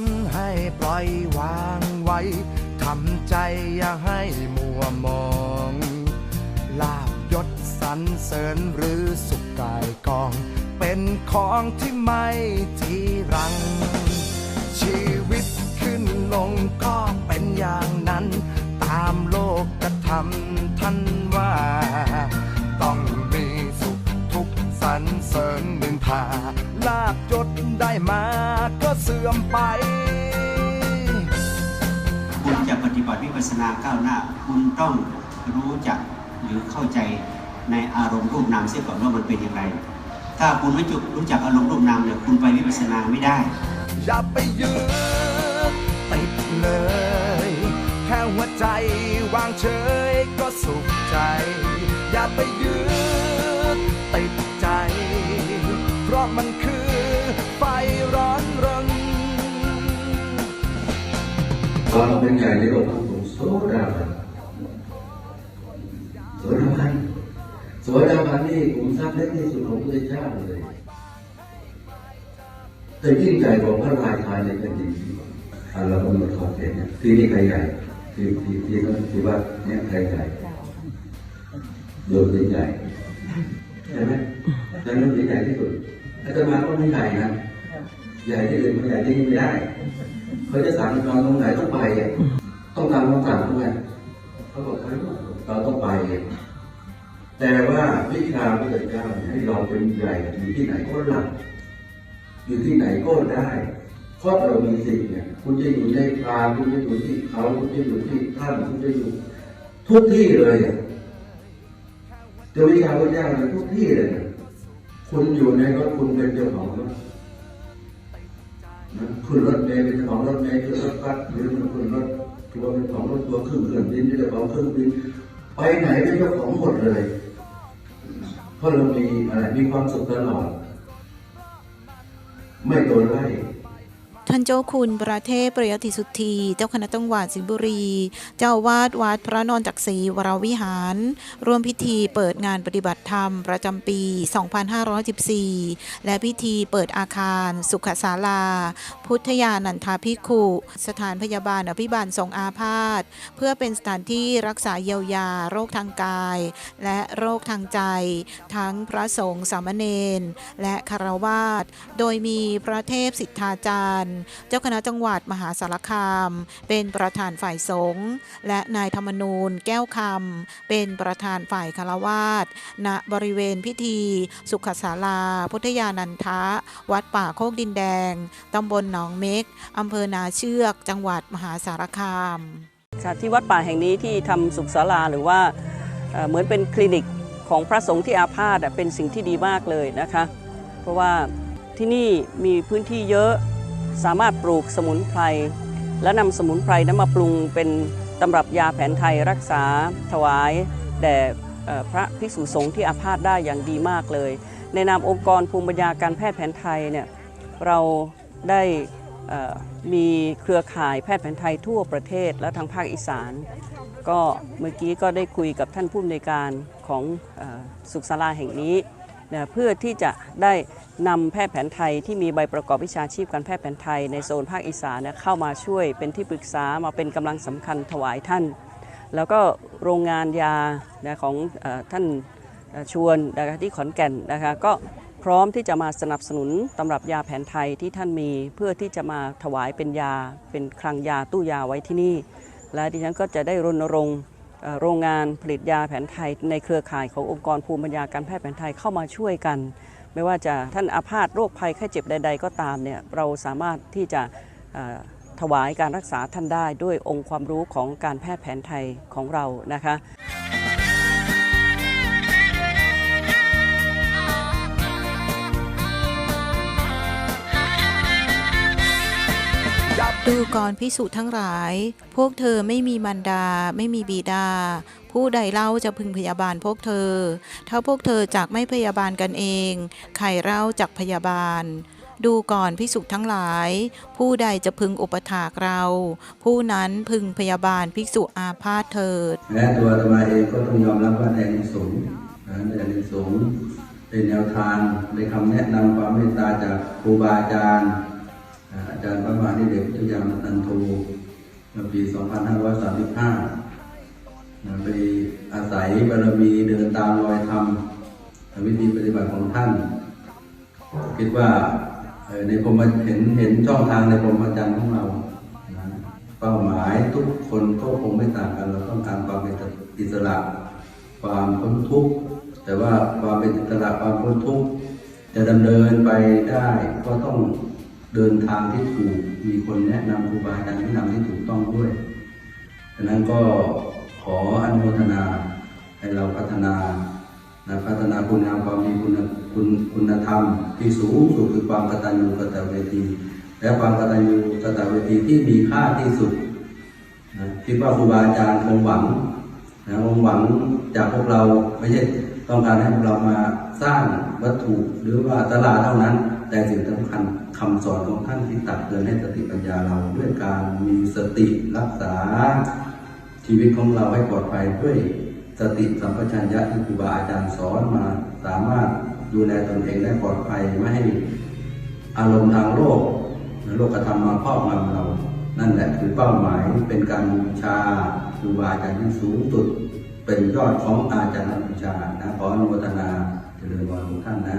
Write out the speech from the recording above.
ันให้ปล่อยวางไว้ทำใจอย่าให้มัวมอง ลาบยศสรรเสริญหรือสุขกายกอง เป็นของที่ไม่ทีรัง มาก็เสื่อมไป คุณจะปฏิบัติวิปัสสนาก้าวหน้า คุณต้องรู้จักหรือเข้าใจในอารมณ์รูปนามเสียก่อนว่ามันเป็นอย่างไร ถ้าคุณไม่จุรู้จักอารมณ์รูปนามเนี่ยคุณไปวิปัสสนาไม่ได้ อย่าไปยึดติดเลย แค่หัวใจวางเฉยก็สุขใจ อย่าไปยึดติดใจ เพราะมันคือ ไฟร้อนรนความเป็นใหญ่ในโลกของโสดาบันโสดาบันโสดาบันนี่ผมทราบเล็กที่สุดของพระเจ้าเลยแต่ยิ่งใหญ่กว่าพระราชาในแผ่นดินอะเรากำหนดขอบเขตเนี่ยที่นี่ใครใหญ่ที่ที่ที่เขาที่ว่าเนี่ยใครใหญ่โยมเป็นใหญ่ใช่ไหมดังนั้นเป็นใหญ่ที่สุดอาตมาก็ไม่ใหญ่นะ ใหญ่ที่อื่นมันใหญ่ที่นี่ไม่ได้เขาจะสั่งนอนตรงไหนต้องไปอะต้องตามคำสั่งด้วยเขาบอกให้เราต้องไป แต่ว่าวิชาพระเจ้าให้เราเป็นใหญ่อยู่ที่ไหนก็หลับอยู่ที่ไหนก็ได้เพราะเรามีสิทธิ์เนี่ย คุณจะอยู่ในกลางคุณจะอยู่ที่เขาคุณจะอยู่ที่ถ้ำคุณจะอยู่ ทุกที่เลยอะแต่วิชาพระเจ้าเนี่ยทุกที่เลยนะคุณอยู่ในรถคุณเป็นเจ้าของรถ ขึ้นรถเมล์เป็นของรถเมล์ขึ้นรถบัสหรือมันขึ้นรถตัวเป็นของรถตัวร์ขึ้นเครื่องบินเป็นเจ้าของเครื่องบินไปไหนเป็นเจ้าของหมดเลยเพราะเรามีอะไรมีความสุขตลอด ไม่โดนไล่ ท่านเจ้าคุณประเทศประยติสุทธีเจ้าคณะจังหวัดสิงห์บุรี เจ้าวาดวัดพระนอนจักรีวรวิหาร ร่วมพิธีเปิดงานปฏิบัติธรรมประจำปี 2514 และพิธีเปิดอาคาร สุขศาลา พุทธยานันทาภิกขุ สถานพยาบาลอภิบาลทรงอาพาธเพื่อเป็นสถานที่รักษาเยียวยาโรคทางกาย และโรคทางใจ ทั้งพระสงฆ์สามเณรและคารวาสโดยมีพระเทพสิทธาจารย์เจ้าคณะจังหวัดมหาสารคาม เป็นประธานฝ่ายสงฆ์และนายธรรมนูญแก้วคำเป็นประธานฝ่ายคารวาสณบริเวณพิธี สุขศาลา พุทธยานันทะ วัดป่าโคกดินแดงตำบลหนองเม็กอำเภอนาเชือก จังหวัดมหาสารคามค่ะที่วัดป่าแห่งนี้ที่ทำสุขศาลาหรือว่าเหมือนเป็นคลินิกของพระสงฆ์ที่อาพาธเป็นสิ่งที่ดีมากเลยนะคะ เพราะว่าที่นี่มีพื้นที่เยอะ สามารถปลูกสมุนไพรและนำสมุนไพรนั้นมาปรุงเป็นตำรับยาแผนไทยรักษาถวาย แด่พระภิกษุสงฆ์ที่อาพาธได้อย่างดีมากเลย ในนามองค์กรภูมิปัญญาการแพทย์แผนไทยเนี่ยเราได้มีเครือข่ายแพทย์แผนไทยทั่วประเทศและทางภาคอีสาน ก็เมื่อกี้ก็ได้คุยกับท่านผู้อำนวยการของอสุขศาลาแห่งนี้นะเพื่อที่จะได้ นำแพทย์แผนไทยที่มีใบประกอบวิชาชีพการแพทย์แผนไทยในโซนภาคอีสานเข้ามาช่วยเป็นที่ปรึกษามาเป็นกำลังสำคัญถวายท่าน แล้วก็โรงงานยาของท่านชวนที่ขอนแก่นนะคะก็พร้อมที่จะมาสนับสนุนตำรับยาแผนไทยที่ท่านมีเพื่อที่จะมาถวายเป็นยา เป็นคลังยาตู้ยาไว้ที่นี่ และดิฉันก็จะได้รณรงค์โรงงานผลิตยาแผนไทยในเครือข่ายขององค์กรภูมิปัญญาการแพทย์แผนไทยเข้ามาช่วยกัน ไม่ว่าจะท่านอาพาธโรคภัยไข้เจ็บใด ๆ ก็ตามเนี่ยเราสามารถที่จะถวายการรักษาท่านได้ด้วยองค์ความรู้ของการแพทย์แผนไทยของเรานะคะดูก่อนพิสุทั้งหลาย พวกเธอไม่มีมารดา ไม่มีบิดา ผู้ใดเล่าจะพึงพยาบาลพวกเธอ ถ้าพวกเธอจากไม่พยาบาลกันเอง ใครเล่าจากพยาบาล ดูก่อนพิสุทั้งหลาย ผู้ใดจะพึงอุปถากเรา ผู้นั้นพึงพยาบาลภิกษุอาพาธเถิดและตัวอาตมาเองก็ต้องยอมรับว่าในอนิสงส์นะในอนิสงส์เป็นแนวทางในคำแนะนำความเมตตาจากครูบาอาจารย์อาจารย์พระมหานิเดชพุทธยานันโทเมื่อปี 2535 ไปอาศัยบารมีเดินตามรอยธรรมวิธีปฏิบัติของท่าน คิดว่าในพรมเห็นเห็นช่องทางในพรหมจรรย์ของเราเป้าหมายทุกคนก็คงไม่ต่างกันเราต้องการความเป็นอิสระความพ้นทุกข์แต่ว่าความเป็นอิสระความพ้นทุกข์จะดำเนินไปได้ก็ต้องเดินทางที่ถูกมีคนแนะนำครูบาอาจารย์แนะนำที่ถูกต้องด้วยดังนั้นก็ ขออนุโมทนาให้เราพัฒนานะพัฒนาคุณงามความดีคุณคุณคุณธรรม ที่สูงสุดคือความกตัญญูกตเวที และความกตัญญูกตเวทีที่มีค่าที่สุดนะคิดว่าครูบาอาจารย์คงหวังนะคงหวังจากพวกเราไม่ใช่ต้องการให้พวกเรามาสร้างวัตถุหรือว่าตลาดเท่านั้น แต่สิ่งสำคัญคำสอนของท่านที่ตักเตือนให้สติปัญญาเราด้วยการมีสติรักษา ชีวิตของเราให้ปลอดภัยด้วยสติสัมปชัญญะที่ครูบาอาจารย์สอนมา สามารถดูแลตนเองได้ปลอดภัยไม่ให้อารมณ์ทางโลกหรือโลกธรรมมาครอบงำเรา นั่นแหละคือเป้าหมายเป็นการบูชาครูบาอาจารย์ที่สูงสุด เป็นยอดของอาจารย์บูชานะขออนุโมทนาเจริญพรทุกท่านนะ